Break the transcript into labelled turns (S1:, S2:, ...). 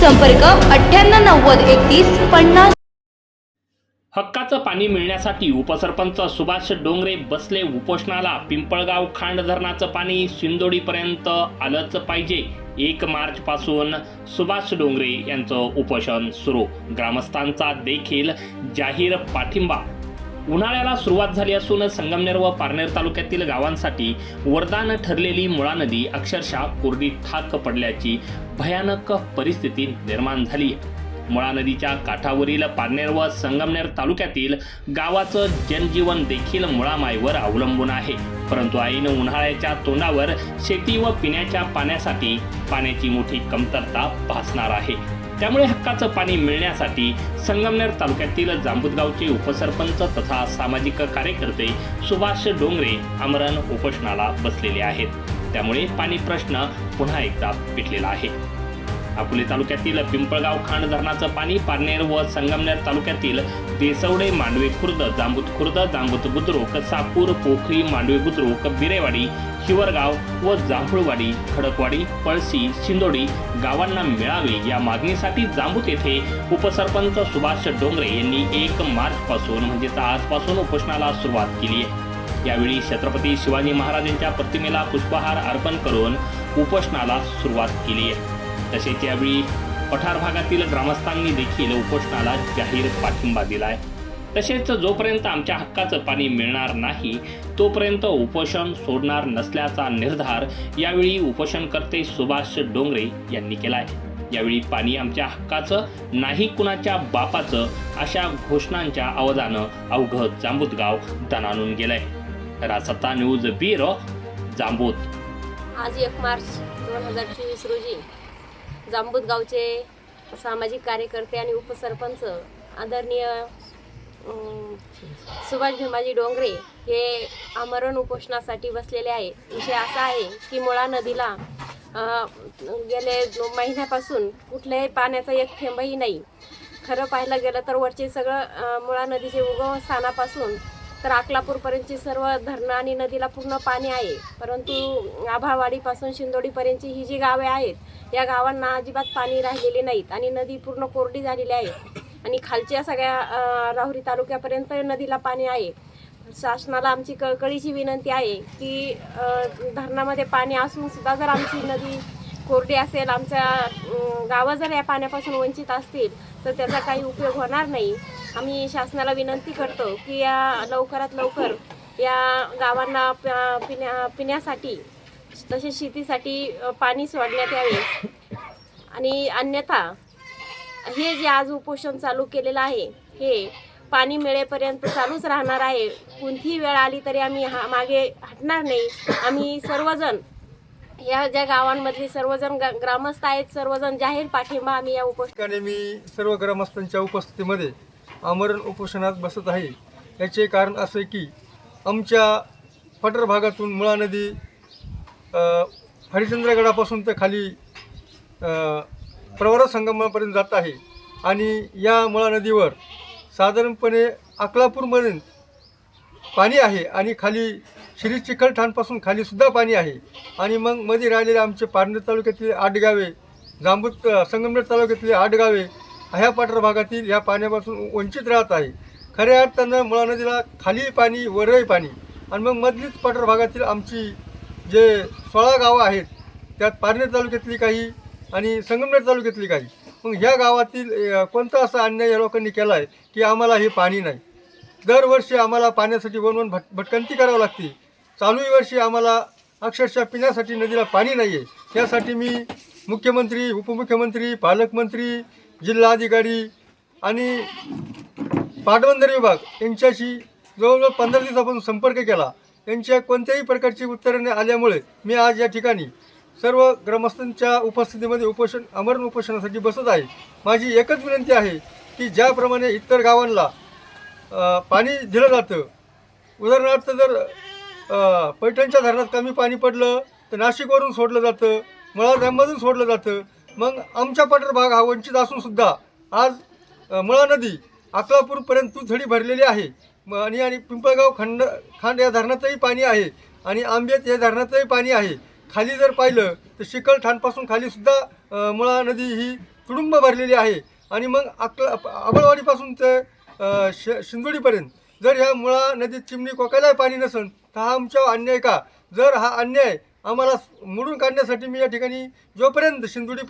S1: संपर्क अठ्ठ्याण्णव नव्वद एकतीस पन्नास.
S2: हक्काचं पाणी मिळण्यासाठी उपसरपंच सुभाष डोंगरे बसले उपोषणाला पिंपळगाव खांड धरणाचं पाणी सिंदोडीपर्यंत आलंच पाहिजे. एक मार्च पासून सुभाष डोंगरे यांचं उपोषण सुरू. ग्रामस्थांचा देखील जाहीर पाठिंबा उन्हाळ्याला सुरुवात झाली असून संगमनेर व पारनेर तालुक्यातील गावांसाठी वरदान ठरलेली मुळा नदी अक्षरशः कोरडी ठाक पडल्याची भयानक परिस्थिती निर्माण झाली. मुळा नदीच्या काठावरील पारनेर व संगमनेर तालुक्यातील गावाचं जनजीवन देखील मुळामाईवर अवलंबून आहे. परंतु आईनं उन्हाळ्याच्या तोंडावर शेती व पिण्याच्या पाण्यासाठी पाण्याची मोठी कमतरता भासणार आहे. त्यामुळे हक्काचं पाणी मिळण्यासाठी संगमनेर तालुक्यातील जांबुदगावचे उपसरपंच तथा सामाजिक कार्यकर्ते सुभाष डोंगरे आमरण उपोषणाला बसलेले आहेत. त्यामुळे पाणी प्रश्न पुन्हा एकदा पिटलेला आहे. अकोले तालुक्यातील पिंपळगाव खांड धरणाचं पाणी पारनेर व संगमनेर तालुक्यातील देसवडे मांडवे खुर्द जांबूत खुर्द जांबूत बुद्रुक सापूर पोखरी मांडवे बुद्रुक बिरेवाडी शिवरगाव व जांभूळवाडी खडकवाडी पळशी शिंदोडी गावांना मिळावे या मागणीसाठी जांबूत येथे उपसरपंच सुभाष डोंगरे यांनी एक मार्च पासून म्हणजेच आजपासून उपोषणाला सुरुवात केली आहे. यावेळी छत्रपती शिवाजी महाराजांच्या प्रतिमेला पुष्पहार अर्पण करून उपोषणाला सुरुवात केली आहे. तसेच यावेळी पठार भागातील ग्रामस्थांनी देखील उपोषणाला जाहीर पाठिंबा दिलाय. तसेच जोपर्यंत आमच्या हक्काचं पाणी मिळणार नाही तोपर्यंत उपोषण सोडणार नसल्याचा निर्धार यावेळी उपोषणकर्ते सुभाष डोंगरे यांनी केलाय. यावेळी पाणी आमच्या हक्काचं नाही कुणाच्या बापाचं अशा घोषणांच्या आवाजानं अवघं जांबूतगाव दणानून गेलंय. रासत्ता न्यूज ब्युरो जांबूत
S3: आज एक मार्च दोन हजार चोवीस रोजी जांबूत गावचे सामाजिक कार्यकर्ते आणि उपसरपंच आदरणीय सुभाष भीमाजी डोंगरे हे आमरण उपोषणासाठी बसलेले आहे. विषय असा आहे की मुळा नदीला गेले महिन्यापासून कुठल्याही पाण्याचा एक थेंबही नाही. खरं पाहायला गेलं तर वरचे सगळं मुळा नदीचे उगम स्थानापासून तर अकलापूरपर्यंतची सर्व धरणं आणि नदीला पूर्ण पाणी आहे. परंतु आभावाडीपासून शिंदोडीपर्यंतची ही जी गावे आहेत या गावांना अजिबात पाणी राहिलेले नाहीत आणि नदी पूर्ण कोरडी झालेली आहे. आणि खालच्या सगळ्या राहुरी तालुक्यापर्यंत नदीला पाणी आहे. शासनाला आमची कळकळीची विनंती आहे की धरणामध्ये पाणी असून सुद्धा जर आमची नदी कोरडी असेल आमच्या गावं जर या पाण्यापासून वंचित असतील तर त्याचा काही उपयोग होणार नाही. आम्ही शासनाला विनंती करतो की या लवकरात लवकर या गावांना पिण्या पिण्यासाठी तसेच शेतीसाठी पाणी सोडण्यात यावे. आणि अन्यथा हे जे आज उपोषण चालू केलेलं आहे हे पाणी मिळेपर्यंत चालूच राहणार आहे. कोणतीही वेळ आली तरी आम्ही हा मागे हटणार नाही. आम्ही सर्वजण या ज्या गावांमधली सर्वजण ग- ग्रामस्थ आहेत सर्वजण जाहीर पाठिंबा आम्ही या
S4: उपोषणाने मी सर्व ग्रामस्थांच्या उपस्थितीमध्ये आमरण उपोषणात बसत आहे. याचे कारण असे की आमच्या पठार भागातून मुळा नदी हरिश्चंद्रगडापासून तर खाली प्रवर प्रवरा संगमापर्यंत जात आहे. आणि या मुळा नदीवर साधारणपणे अकलापूरपर्यंत पाणी आहे आणि खाली श्री चिखलठाणपासून खालीसुद्धा पाणी आहे. आणि मग मध्ये राहिलेले आमचे पारनेर तालुक्यातले आठ गावे जांबूत संगमनेर तालुक्यातले आठ गावे ह्या पाठर भागातील या पाण्यापासून वंचित राहत आहे. खऱ्या अर्थानं मुळा नदीला खाली पाणी वरही पाणी. आणि मग मधलीच पाठर भागातील आमची जे सोळा गावं आहेत त्यात पारनेर तालुक्यातली काही आणि संगमनेर तालुक्यातली काही. मग ह्या गावातील कोणता असा अन्याय या लोकांनी केला आहे की आम्हाला हे पाणी नाही? दरवर्षी आम्हाला पाण्यासाठी वन वन भट भटकंती करावं लागते. चालूही वर्षी आम्हाला अक्षरशः पिण्यासाठी नदीला पाणी नाही आहे त्यासाठी मी मुख्यमंत्री उपमुख्यमंत्री पालकमंत्री जिल्हाधिकारी आणि पाटबंधारे विभाग यांच्याशी जवळजवळ पंधरा दिवसापासून संपर्क केला. यांच्या कोणत्याही प्रकारची उत्तरे न आल्यामुळे मी आज या ठिकाणी सर्व ग्रामस्थांच्या उपस्थितीमध्ये उपोषण अमरण उपोषणासाठी बसत आहे. माझी एकच विनंती आहे की ज्याप्रमाणे इतर गावांना पाणी दिलं जातं उदाहरणार्थ जर पैठणच्या धरणात कमी पाणी पडलं तर नाशिकवरून सोडलं जातं मळा डॅममधून सोडलं जातं मग आमच्या पठार भाग हा वंचित असून सुद्धा आज मुळा नदी अकलापूरपर्यंत तुझडी भरलेली आहे. आणि आणि पिंपळगाव खंड खांड या धरणाचंही पाणी आहे. आणि आंबेत या धरणाचंही पाणी आहे. खाली जर पाहिलं तर चिकलठाणपासून खाली खालीसुद्धा मुळा नदी ही तुडुंब भरलेली आहे. आणि मग अकला आबळवाडीपासून ते श शिंदोडीपर्यंत जर ह्या मुळा नदीत चिमणी कोकायला पाणी नसेल तर हा आमच्या अन्याय का? जर हा अन्याय आम्हाला मोडून काढण्यासाठी मी या ठिकाणी जोपर्यंत शिंदोडी